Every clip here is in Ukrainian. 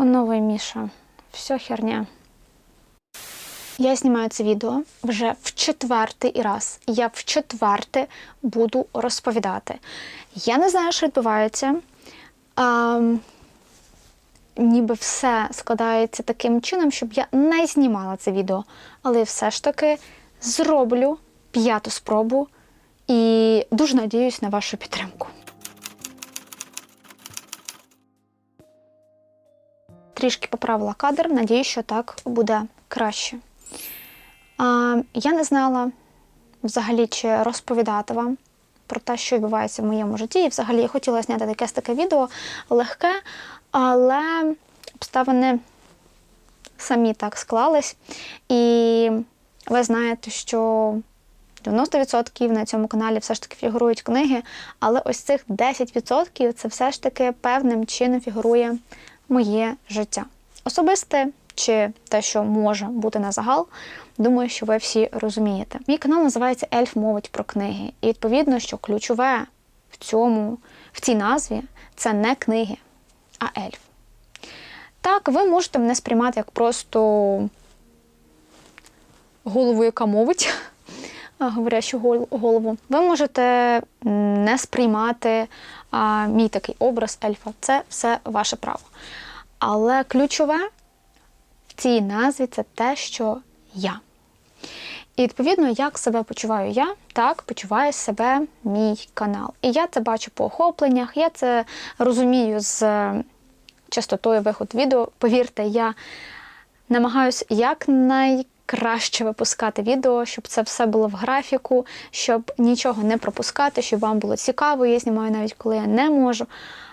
Фоновий Міша. Все херня. Я знімаю це відео вже в четвертий раз. Я в четверте буду розповідати. Я не знаю, що відбувається. А, ніби все складається таким чином, щоб я не знімала це відео. Але все ж таки зроблю п'яту спробу і дуже надіюсь на вашу підтримку. Трішки поправила кадр, надіюсь, що так буде краще. А, я не знала взагалі, чи розповідати вам про те, що відбувається в моєму житті. І взагалі я хотіла зняти якесь таке відео легке, але обставини самі так склались. І ви знаєте, що 90% на цьому каналі все ж таки фігурують книги, але ось цих 10% це все ж таки певним чином фігурує моє життя. Особисте чи те, що може бути на загал, думаю, що ви всі розумієте. Мій канал називається Ельф мовить про книги. І відповідно, що ключове в цьому, в цій назві це не книги, а ельф. Так, ви можете мене сприймати як просто голову, яка мовить, говорящу голову. Ви можете не сприймати а, мій такий образ ельфа. Це все ваше право. Але ключове в цій назві це те, що я. І відповідно, як себе почуваю я, так почуває себе мій канал. І я це бачу по охопленнях, я це розумію з частотою виходу відео. Повірте, я намагаюся якнайкраще випускати відео, щоб це все було в графіку, щоб нічого не пропускати, щоб вам було цікаво. Я знімаю навіть коли я не можу.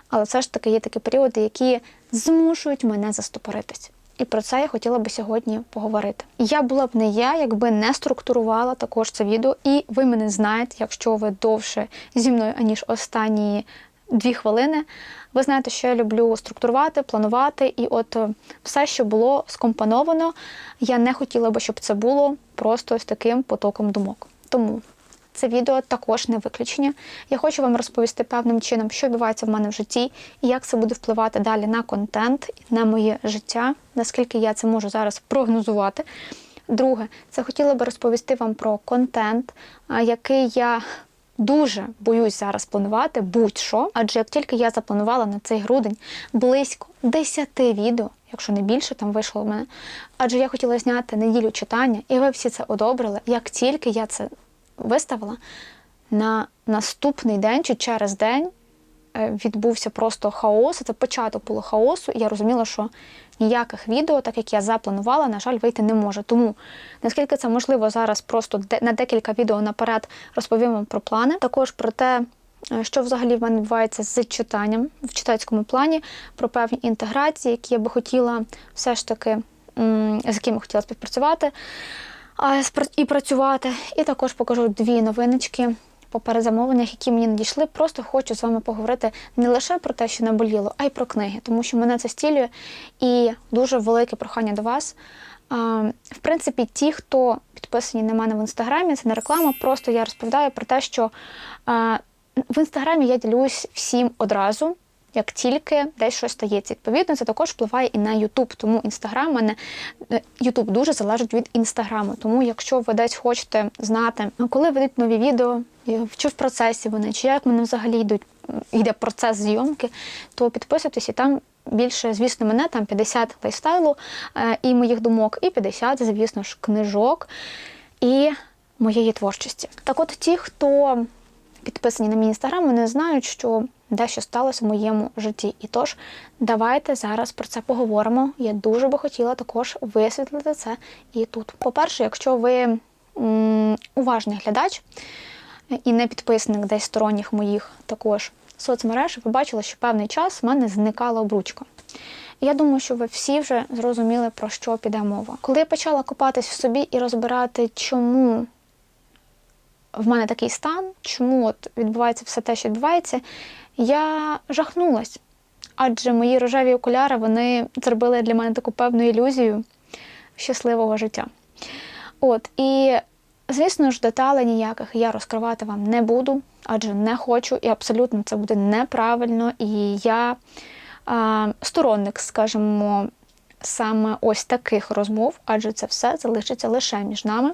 Але все ж таки є такі періоди, які змушують мене застопоритись. І про це я хотіла би сьогодні поговорити. Я була б не я, якби не структурувала також це відео, і ви мене знаєте, якщо ви довше зі мною, аніж останні дві хвилини. Ви знаєте, що я люблю структурувати, планувати, і от е, все, що було скомпоновано, я не хотіла би, щоб це було просто з таким потоком думок. Тому це відео також не виключення. Я хочу вам розповісти певним чином, що відбувається в мене в житті, і як це буде впливати далі на контент, на моє життя, наскільки я це можу зараз прогнозувати. Друге, це хотіла би розповісти вам про контент, який я дуже боюсь зараз планувати, будь-що. Адже як тільки я запланувала на цей грудень близько 10 відео, якщо не більше, там вийшло в мене. Адже я хотіла зняти неділю читання, і ви всі це одобрили. Як тільки я це виставила, на наступний день чи через день відбувся просто хаос. Це початок було хаосу, і я розуміла, що ніяких відео, так як я запланувала, на жаль, вийти не може. Тому наскільки це можливо зараз, просто на декілька відео наперед розповім вам про плани. Також про те, що взагалі в мене відбувається з читанням в читацькому плані, про певні інтеграції, які я би хотіла все ж таки, з якими хотіла співпрацювати і працювати. І також покажу дві новиночки по перезамовленнях, які мені надійшли. Просто хочу з вами поговорити не лише про те, що наболіло, а й про книги, тому що мене це стілює і дуже велике прохання до вас. В принципі, ті, хто підписані на мене в інстаграмі, це не реклама. Просто я розповідаю про те, що в інстаграмі я ділюсь всім одразу як тільки десь щось стається. Відповідно, це також впливає і на Ютуб. Тому інстаграм мене Ютуб дуже залежить від інстаграму. Тому, якщо ви десь хочете знати, коли ведуть нові відео, чи в процесі вони, чи як мене взагалі йдуть, йде процес зйомки, то підписуйтесь і там. Більше, звісно, мене там 50 лайфстайлу е, і моїх думок, і 50, звісно ж, книжок і моєї творчості. Так от ті, хто підписані на мій інстаграм, вони знають, що дещо сталося в моєму житті. І тож, давайте зараз про це поговоримо. Я дуже би хотіла також висвітлити це і тут. По-перше, якщо ви м уважний глядач і не підписник десь сторонніх моїх також соцмереж, ви бачили, що певний час в мене зникала обручка. Я думаю, що ви всі вже зрозуміли, про що піде мова. Коли я почала копатись в собі і розбирати, чому в мене такий стан, чому от відбувається все те, що відбувається, я жахнулась. Адже мої рожеві окуляри вони зробили для мене таку певну ілюзію щасливого життя. От, і, звісно ж, деталей ніяких я розкривати вам не буду, адже не хочу, і абсолютно це буде неправильно. І я а, сторонник, скажімо, саме ось таких розмов, адже це все залишиться лише між нами.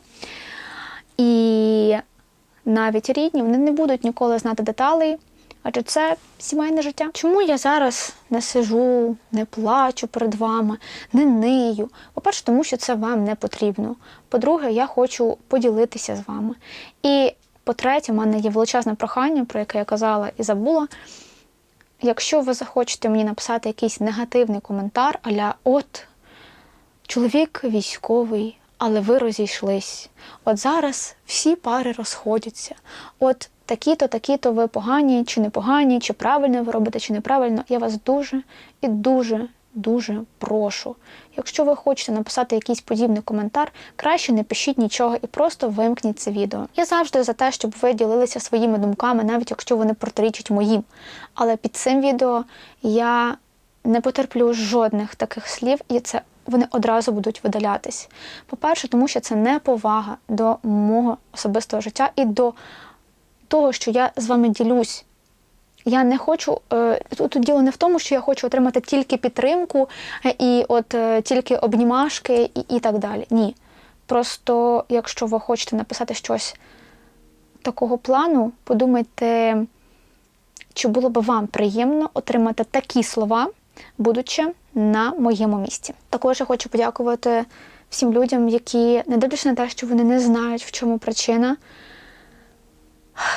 І навіть рідні вони не будуть ніколи знати деталей, адже це сімейне життя. Чому я зараз не сижу, не плачу перед вами, не нию? По-перше, тому що це вам не потрібно. По-друге, я хочу поділитися з вами. І по-третє, в мене є величезне прохання, про яке я казала і забула. Якщо ви захочете мені написати якийсь негативний коментар, аля от чоловік військовий, але ви розійшлись. От зараз всі пари розходяться. От такі-то, такі-то ви погані, чи не погані, чи правильно ви робите, чи неправильно. Я вас дуже і дуже. Дуже прошу. Якщо ви хочете написати якийсь подібний коментар, краще не пишіть нічого і просто вимкніть це відео. Я завжди за те, щоб ви ділилися своїми думками, навіть якщо вони протирічать моїм. Але під цим відео я не потерплю жодних таких слів, і це вони одразу будуть видалятись. По-перше, тому що це не повага до мого особистого життя і до того, що я з вами ділюсь. Я не хочу е, тут тут діло не в тому, що я хочу отримати тільки підтримку е, і от е, тільки обнімашки і, і так далі. Ні. Просто, якщо ви хочете написати щось такого плану, подумайте, чи було б вам приємно отримати такі слова, будучи на моєму місці. Також я хочу подякувати всім людям, які, не дивлячись на те, що вони не знають, в чому причина,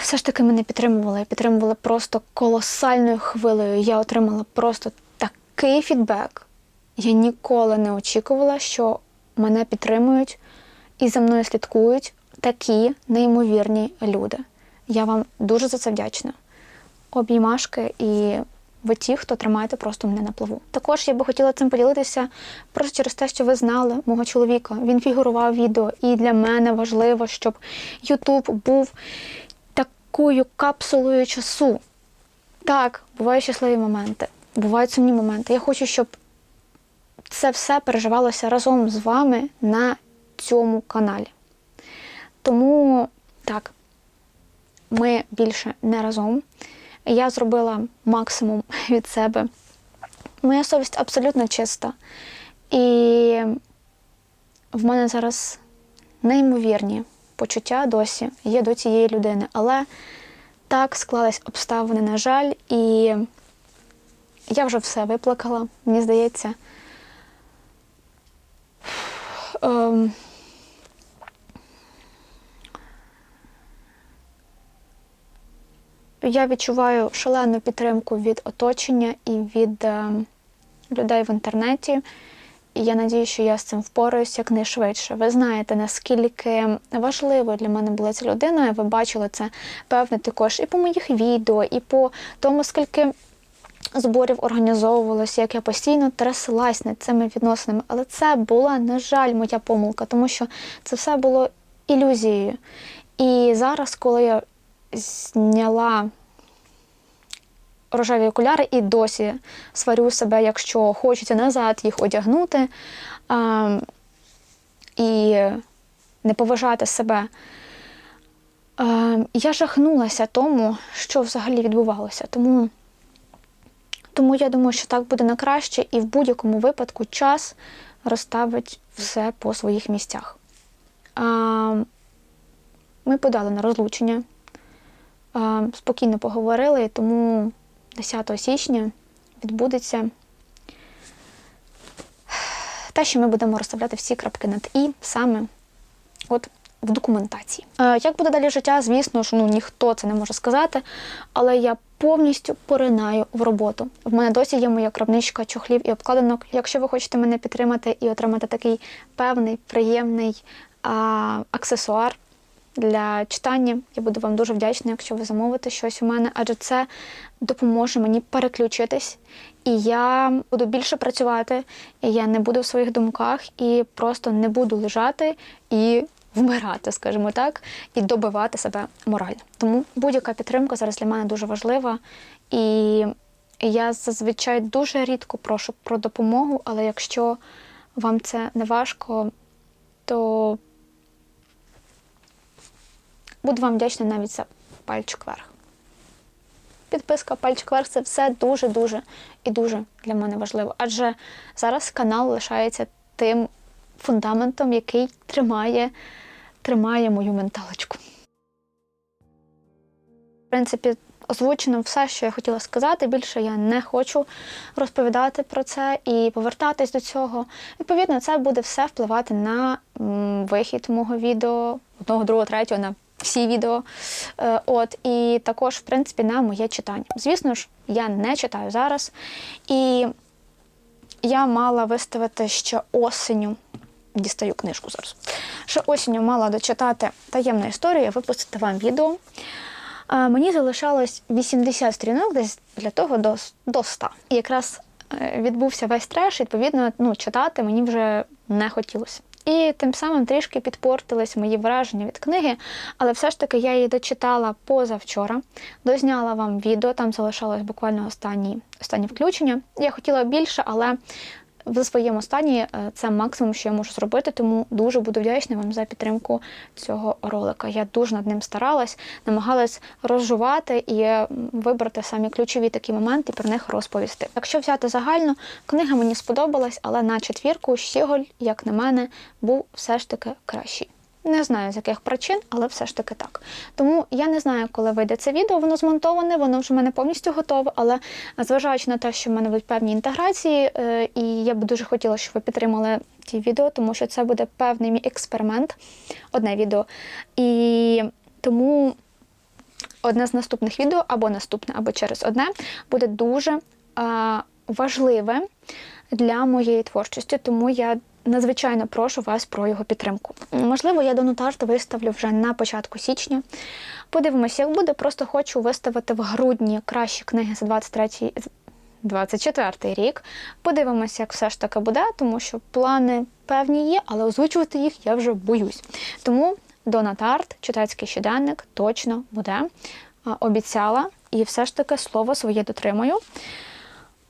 все ж таки мене підтримували. Підтримували просто колосальною хвилею. Я отримала просто такий фідбек. Я ніколи не очікувала, що мене підтримують і за мною слідкують такі неймовірні люди. Я вам дуже за це вдячна. Обіймашки і ви ті, хто тримаєте просто мене на плаву. Також я би хотіла цим поділитися просто через те, що ви знали мого чоловіка. Він фігурував відео, і для мене важливо, щоб Ютуб був такою капсулою часу. Так, бувають щасливі моменти, бувають сумні моменти. Я хочу, щоб це все переживалося разом з вами на цьому каналі. Тому так, ми більше не разом. Я зробила максимум від себе. Моя совість абсолютно чиста. І в мене зараз неймовірні почуття досі є до цієї людини. Але так склались обставини, на жаль, і я вже все виплакала, мені здається. Ем... Я відчуваю шалену підтримку від оточення і від е, людей в інтернеті. І я надію, що я з цим впораюсь якнайшвидше. Ви знаєте, наскільки важливо для мене була ця людина. Ви бачили це певне також і по моїх відео, і по тому, скільки зборів організовувалося, як я постійно тряслась над цими відносинами. Але це була, на жаль, моя помилка, тому що це все було ілюзією. І зараз, коли я зняла рожеві окуляри і досі сварю себе, якщо хочеться назад їх одягнути а, і не поважати себе. А, я жахнулася тому, що взагалі відбувалося. Тому, тому я думаю, що так буде на краще, і в будь-якому випадку час розставить все по своїх місцях. А, ми подали на розлучення, спокійно поговорили, тому 10 січня відбудеться те, що ми будемо розставляти всі крапки над І саме от в документації. Як буде далі життя, звісно ж, ну ніхто це не може сказати, але я повністю поринаю в роботу. В мене досі є моя крамничка чохлів і обкладинок. Якщо ви хочете мене підтримати і отримати такий певний, приємний а, аксесуар для читання, я буду вам дуже вдячна, якщо ви замовите щось у мене, адже це допоможе мені переключитись, і я буду більше працювати, і я не буду в своїх думках і просто не буду лежати і вмирати, скажімо так, і добивати себе морально. Тому будь-яка підтримка зараз для мене дуже важлива. І я зазвичай дуже рідко прошу про допомогу, але якщо вам це не важко, то буду вам вдячна навіть за пальчик вверх. підписка, пальчик вверх це все дуже, дуже і дуже для мене важливо. Адже зараз канал лишається тим фундаментом, який тримає, тримає мою менталочку. В принципі, озвучено все, що я хотіла сказати. Більше я не хочу розповідати про це і повертатись до цього. Відповідно, це буде все впливати на вихід мого відео, одного, другого, третього, на всі відео. Е, от, і також, в принципі, на моє читання. Звісно ж, я не читаю зараз. І я мала виставити ще осеню. Дістаю книжку зараз. Ще осінню мала дочитати таємну історію, випустити вам відео. А мені залишалось 80 сторінок десь для того до, до 100. І якраз е, відбувся весь треш, відповідно, ну, читати мені вже не хотілося. І тим самим трішки підпортились мої враження від книги, але все ж таки я її дочитала позавчора, дозняла вам відео, там залишалось буквально останні, останні включення. Я хотіла більше, але в своєму стані е, це максимум, що я можу зробити, тому дуже буду вдячна вам за підтримку цього ролика. Я дуже над ним старалась, намагалась розжувати і вибрати самі ключові такі моменти про них розповісти. Якщо взяти загально, книга мені сподобалась, але на четвірку Щіголь, як на мене, був все ж таки кращий. Не знаю з яких причин, але все ж таки так. Тому я не знаю, коли вийде це відео, воно змонтоване, воно вже в мене повністю готове. Але зважаючи на те, що в мене будуть певні інтеграції, е, і я б дуже хотіла, щоб ви підтримали ті відео, тому що це буде певний мій експеримент, одне відео. І тому одне з наступних відео, або наступне, або через одне, буде дуже а, важливе для моєї творчості, тому я надзвичайно прошу вас про його підтримку. Можливо, я до нотарту виставлю вже на початку січня. Подивимося, як буде. Просто хочу виставити в грудні кращі книги за 23 24 рік. Подивимося, як все ж таки буде, тому що плани певні є, але озвучувати їх я вже боюсь. Тому Донатарт, читацький щоденник, точно буде. Обіцяла і все ж таки слово своє дотримую.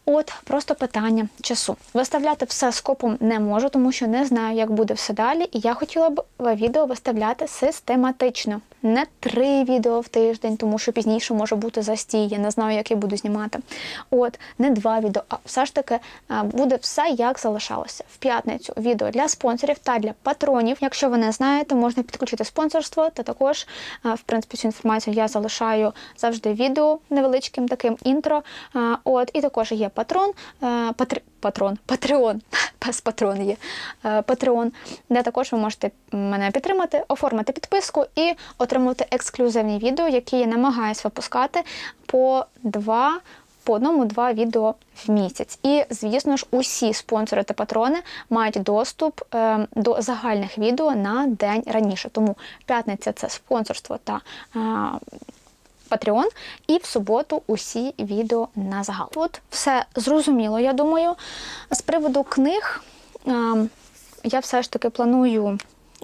От просто питання часу. Виставляти все скопом не можу, тому що не знаю, як буде все далі. І я хотіла б відео виставляти систематично. Не три відео в тиждень, тому що пізніше може бути застій. Я не знаю, як я буду знімати. От, не два відео, а все ж таки буде все, як залишалося. В п'ятницю відео для спонсорів та для патронів. Якщо ви не знаєте, можна підключити спонсорство, та також, в принципі, цю інформацію я залишаю завжди відео невеличким таким інтро. От, і також є патрон, е, патр... патрон, патреон, пес патрон є, е, патреон, де також ви можете мене підтримати, оформити підписку і отримувати ексклюзивні відео, які я намагаюся випускати по два. По одному-два відео в місяць. І, звісно ж, усі спонсори та патрони мають доступ е, до загальних відео на день раніше. Тому п'ятниця це спонсорство та е, Patreon, і в суботу усі відео на загал. Тут все зрозуміло, я думаю. З приводу книг е, я все ж таки планую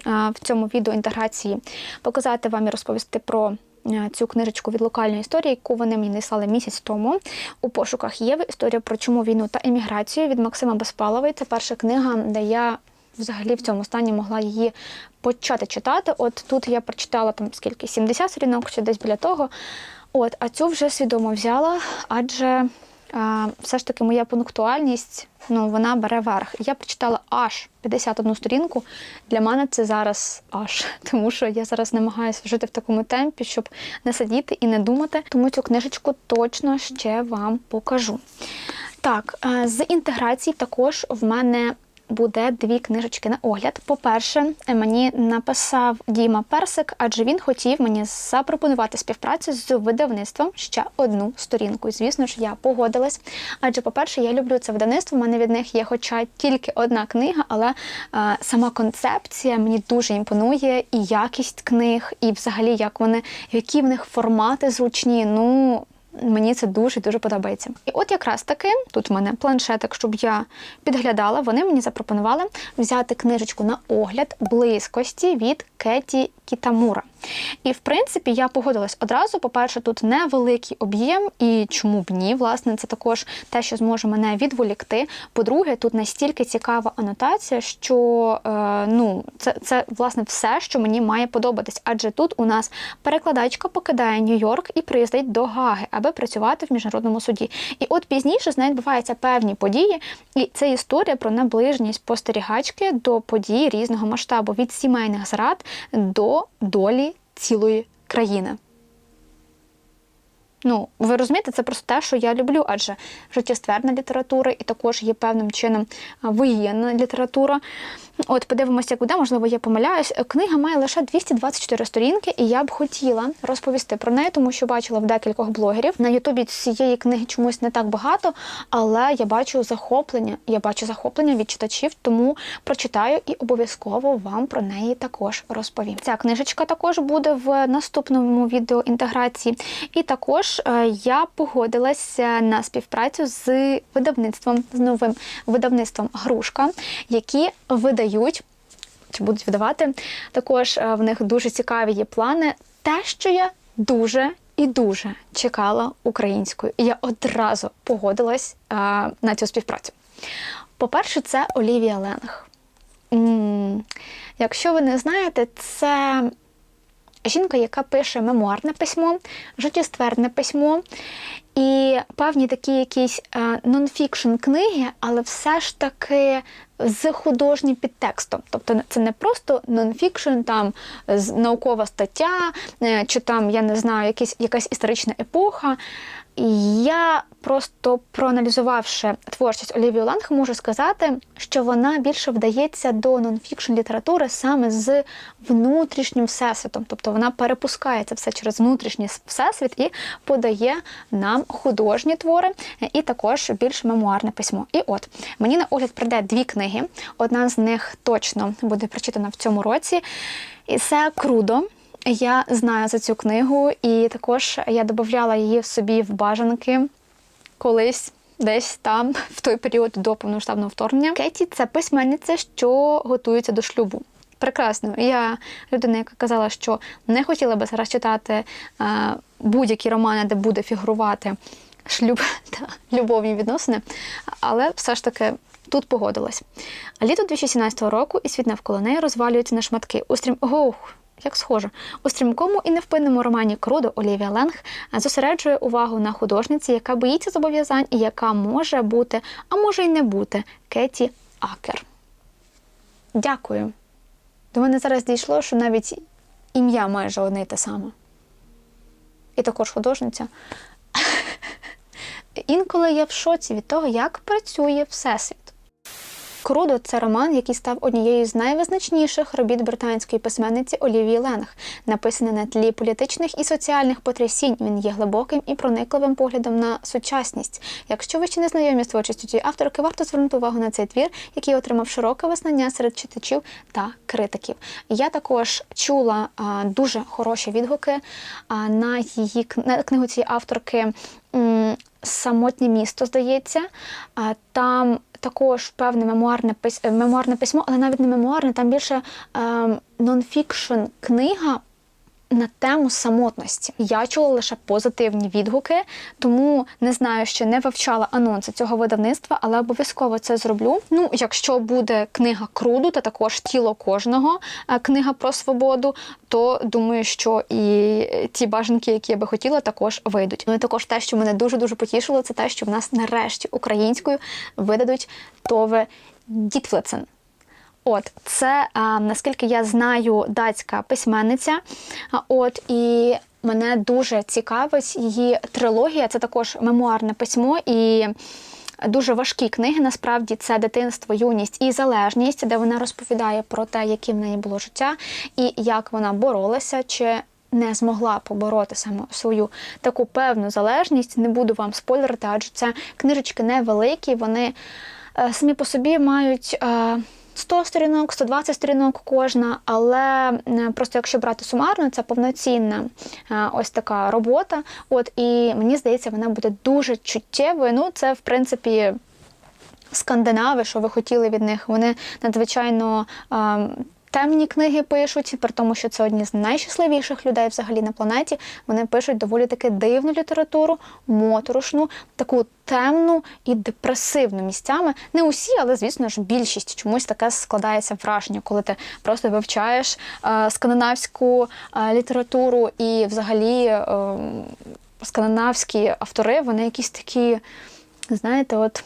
е, в цьому відео інтеграції показати вам і розповісти про. е, Цю книжечку від локальної історії, яку вони мені надіслали місяць тому у пошуках Єви. Історія про чому війну та еміграцію від Максима Безпалової. Це перша книга, де я взагалі в цьому стані могла її почати читати. От тут я прочитала там скільки 70 сторінок чи десь біля того. От, а цю вже свідомо взяла, адже а, все ж таки моя пунктуальність ну, вона бере верх. Я прочитала аж 51 сторінку. Для мене це зараз аж, тому що я зараз намагаюся жити в такому темпі, щоб не сидіти і не думати. Тому цю книжечку точно ще вам покажу. Так, е, з інтеграції також в мене буде дві книжечки на огляд. По-перше, мені написав Діма Персик, адже він хотів мені запропонувати співпрацю з видавництвом ще одну сторінку. Звісно ж, я погодилась. Адже, по-перше, я люблю це видавництво. У мене від них є, хоча тільки одна книга, але е, сама концепція мені дуже імпонує, і якість книг, і взагалі як вони, які в них формати зручні. Ну. Мені це дуже дуже подобається. І от якраз таки тут в мене планшетик, щоб я підглядала. Вони мені запропонували взяти книжечку на огляд близькості від Кеті Кітамура. І в принципі я погодилась одразу. По-перше, тут невеликий об'єм, і чому б ні, власне, це також те, що зможе мене відволікти. По-друге, тут настільки цікава анотація, що е, ну, це, це власне все, що мені має подобатись. Адже тут у нас перекладачка покидає Нью-Йорк і приїздить до Гаги, аби працювати в міжнародному суді. І от пізніше з нею відбуваються певні події, і це історія про наближність спостерігачки до подій різного масштабу від сімейних зрад до долі цілої країни. Ну, ви розумієте, це просто те, що я люблю, адже життєстверна література і також є певним чином воєнна література. От, подивимося, як буде, можливо, я помиляюсь. Книга має лише 224 сторінки, і я б хотіла розповісти про неї, тому що бачила в декількох блогерів. На Ютубі цієї книги чомусь не так багато, але я бачу захоплення. Я бачу захоплення від читачів, тому прочитаю і обов'язково вам про неї також розповім. Ця книжечка також буде в наступному відео інтеграції. І також е, я погодилася на співпрацю з видавництвом, з новим видавництвом Грушка, які видають чи будуть видавати. Також е, в них дуже цікаві є плани. Те, що я дуже і дуже чекала українською. І я одразу погодилась е, на цю співпрацю. По-перше, це Олівія Ленг. Якщо ви не знаєте, це жінка, яка пише мемуарне письмо, життєстверне письмо і певні такі якісь е, нонфікшн книги, але все ж таки з художнім підтекстом. Тобто це не просто нонфікшн, там наукова стаття, е, чи там, я не знаю, якісь, якась історична епоха. Я просто проаналізувавши творчість Олівії Ланг, можу сказати, що вона більше вдається до нонфікшн літератури саме з внутрішнім всесвітом. Тобто вона перепускає це все через внутрішній всесвіт і подає нам художні твори і також більш мемуарне письмо. І от мені на огляд прийде дві книги. Одна з них точно буде прочитана в цьому році. І це Крудо. Я знаю за цю книгу, і також я додавала її собі в бажанки колись. Десь там, в той період до повномасштабного вторгнення. Кеті це письменниця, що готується до шлюбу. Прекрасно. Я людина, яка казала, що не хотіла би зараз читати е, будь-які романи, де буде фігурувати шлюб та любовні відносини, але все ж таки тут погодилась. Літо 2017 року і світ навколо неї розвалюється на шматки. У стрім... Як схоже. У стрімкому і невпинному романі Крудо Олівія Ленг зосереджує увагу на художниці, яка боїться зобов'язань і яка може бути, а може й не бути, Кеті Акер. Дякую. До мене зараз дійшло, що навіть ім'я майже одне й те саме. І також художниця. Інколи я в шоці від того, як працює Всесвіт. Крудо це роман, який став однією з найвизначніших робіт британської письменниці Олівії Ленг. Написаний на тлі політичних і соціальних потрясінь. Він є глибоким і проникливим поглядом на сучасність. Якщо ви ще не знайомі з творчістю цієї авторки, варто звернути увагу на цей твір, який отримав широке визнання серед читачів та критиків. Я також чула а, дуже хороші відгуки а, на її на книгу цієї авторки. Самотнє місто, здається. Там також певне мемуарне, пис... е, мемуарне письмо, але навіть не мемуарне, там більше ем, нонфікшн книга на тему самотності. Я чула лише позитивні відгуки, тому не знаю, ще не вивчала анонси цього видавництва, але обов'язково це зроблю. Ну, якщо буде книга Круду та також тіло кожного, е, книга про свободу, то думаю, що і ті бажанки, які я би хотіла, також вийдуть. Ну і також те, що мене дуже дуже потішило, це те, що в нас нарешті українською видадуть Тове Дітфлецен. От це, наскільки я знаю, датська письменниця. От і мене дуже цікавить її трилогія. Це також мемуарне письмо і. Дуже важкі книги, насправді це дитинство, юність і залежність, де вона розповідає про те, яке в неї було життя, і як вона боролася, чи не змогла побороти саме свою таку певну залежність. Не буду вам спойлерити, адже це книжечки невеликі, вони е, самі по собі мають. е, 100 сторінок, 120 сторінок кожна, але просто якщо брати сумарно, це повноцінна е, ось така робота. От і мені здається, вона буде дуже чуттєвою. Ну, це в принципі. Скандинави, що ви хотіли від них, вони надзвичайно е, темні книги пишуть, при тому, що це одні з найщасливіших людей взагалі на планеті. Вони пишуть доволі таки дивну літературу, моторошну, таку темну і депресивну місцями. Не усі, але звісно ж, більшість чомусь таке складається враження, коли ти просто вивчаєш е, скандинавську е, літературу і взагалі. Е, Скандинавські автори, вони якісь такі, знаєте, от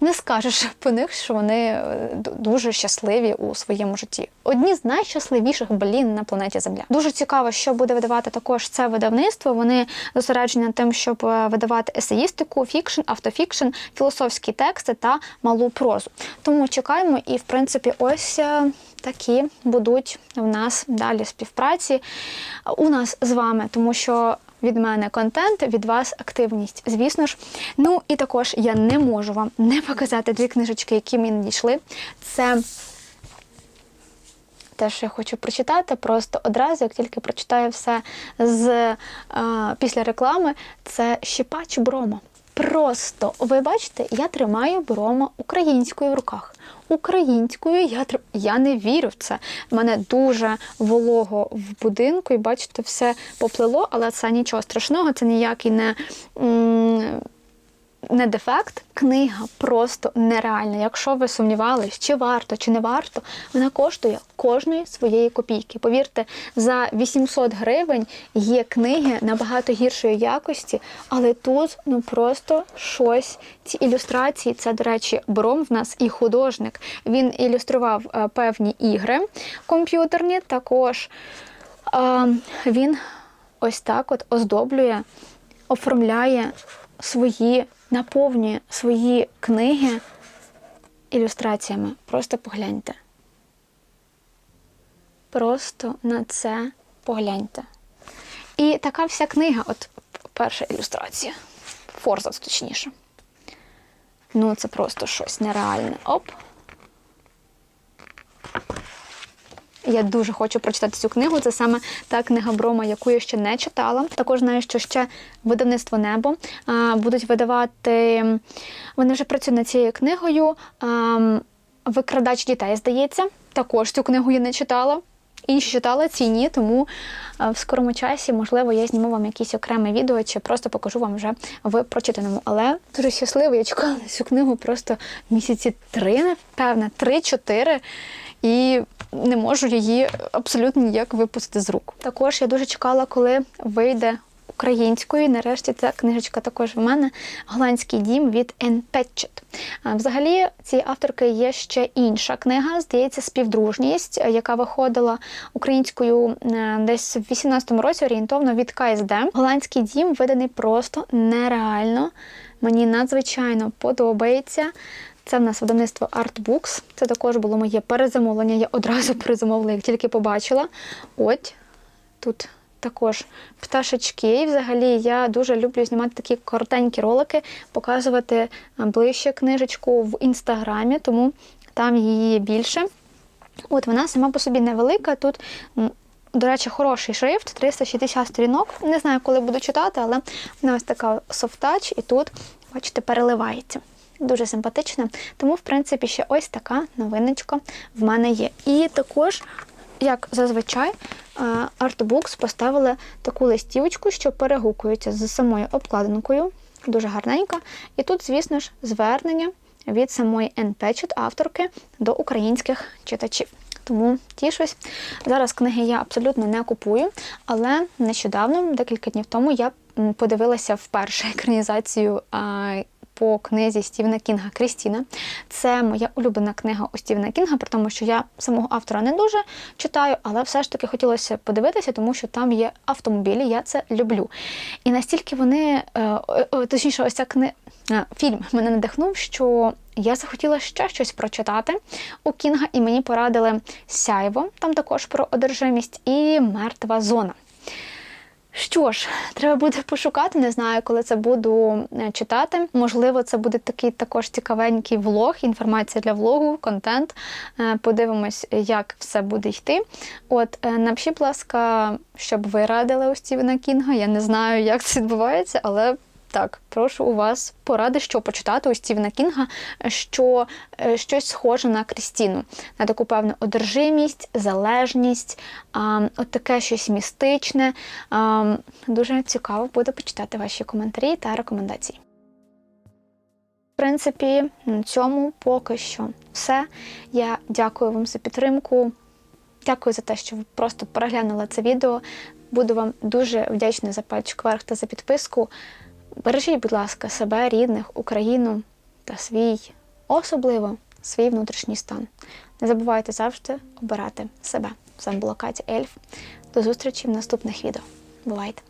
не скажеш по них, що вони е, дуже щасливі у своєму житті. Одні з найщасливіших блін на планеті Земля. Дуже цікаво, що буде видавати також це видавництво. Вони зосереджені тим, щоб е, видавати есеїстику, фікшн, автофікшн, філософські тексти та малу прозу. Тому чекаємо, і в принципі, ось е, такі будуть в нас далі співпраці у нас з вами, тому що від мене контент, від вас активність, звісно ж. Ну і також я не можу вам не показати дві книжечки, які мені надійшли. Це те, що я хочу прочитати, просто одразу, як тільки прочитаю все з е, після реклами, це Щіпач Брома. Просто ви бачите, я тримаю Брома українською в руках. Українською я тр... я не вірю в це. Мене дуже волого в будинку, і бачите, все поплило, але це нічого страшного, це ніякий не. м, не дефект, книга просто нереальна. Якщо ви сумнівались, чи варто, чи не варто, вона коштує кожної своєї копійки. Повірте, за 800 гривень є книги набагато гіршої якості, але тут ну просто щось. Ці ілюстрації, це, до речі, Бром в нас і художник. Він ілюстрував е, певні ігри комп'ютерні. Також е, він ось так от оздоблює, оформляє свої, наповнює свої книги ілюстраціями. Просто погляньте. Просто на це погляньте. І така вся книга, от перша ілюстрація. Форзац, точніше. Ну, це просто щось нереальне. Оп. Я дуже хочу прочитати цю книгу. Це саме та книга Брома, яку я ще не читала. Також знаю, що ще видавництво Небо будуть видавати. Вони вже працюють над цією книгою. Викрадач дітей, здається. Також цю книгу я не читала. Інші читала, ці ні, тому в скорому часі, можливо, я зніму вам якісь окреме відео чи просто покажу вам вже в прочитаному. Але дуже щаслива, я чекала на цю книгу просто місяці три, напевне, три-чотири. І не можу її абсолютно ніяк випустити з рук. Також я дуже чекала, коли вийде українською. Нарешті ця книжечка також в мене голландський дім від Patchett. Взагалі, цієї авторки є ще інша книга, здається, співдружність, яка виходила українською десь в 18-му році орієнтовно від КСД. Голландський дім виданий просто нереально. Мені надзвичайно подобається. Це в нас видавництво Artbooks. Це також було моє перезамовлення. Я одразу перезамовила, як тільки побачила. От тут також пташечки. І взагалі я дуже люблю знімати такі коротенькі ролики, показувати ближче книжечку в інстаграмі, тому там її більше. От вона сама по собі невелика. Тут, до речі, хороший шрифт, 360 сторінок. Не знаю, коли буду читати, але вона ось така софтач, і тут, бачите, переливається. Дуже симпатична. Тому, в принципі, ще ось така новиночка в мене є. І також, як зазвичай, е, Artbooks поставили таку листівочку, що перегукується з самою обкладинкою. Дуже гарненька. І тут, звісно ж, звернення від самої Anne Patchett, авторки, до українських читачів. Тому тішусь. Зараз книги я абсолютно не купую, але нещодавно, декілька днів тому, я подивилася вперше екранізацію по книзі Стівена Кінга Крістіна. Це моя улюблена книга у Стівена Кінга, при тому, що я самого автора не дуже читаю, але все ж таки хотілося подивитися, тому що там є автомобілі, я це люблю. І настільки вони, е, е, е, точніше, ось ця книга. Фільм мене надихнув, що я захотіла ще щось прочитати у Кінга, і мені порадили Сяйво, там також про одержимість, і Мертва зона. Що ж, треба буде пошукати, не знаю, коли це буду е, читати. Можливо, це буде такий також цікавенький влог, інформація для влогу, контент. Е, Подивимось, як все буде йти. От, е, напишіть, будь ласка, щоб ви радили у Стівена Кінга. Я не знаю, як це відбувається, але Так, прошу у вас поради, що почитати у Стівена Кінга, що е, щось схоже на Крістіну, на таку певну одержимість, залежність, а, от таке щось містичне. А, дуже цікаво буде почитати ваші коментарі та рекомендації. В принципі, на цьому поки що все. Я дякую вам за підтримку. Дякую за те, що ви просто переглянули це відео. Буду вам дуже вдячна за пальчик вверх та за підписку. Бережіть, будь ласка, себе, рідних, Україну та свій, особливо свій внутрішній стан. Не забувайте завжди обирати себе. З вами була Катя Ельф. До зустрічі в наступних відео. Бувайте!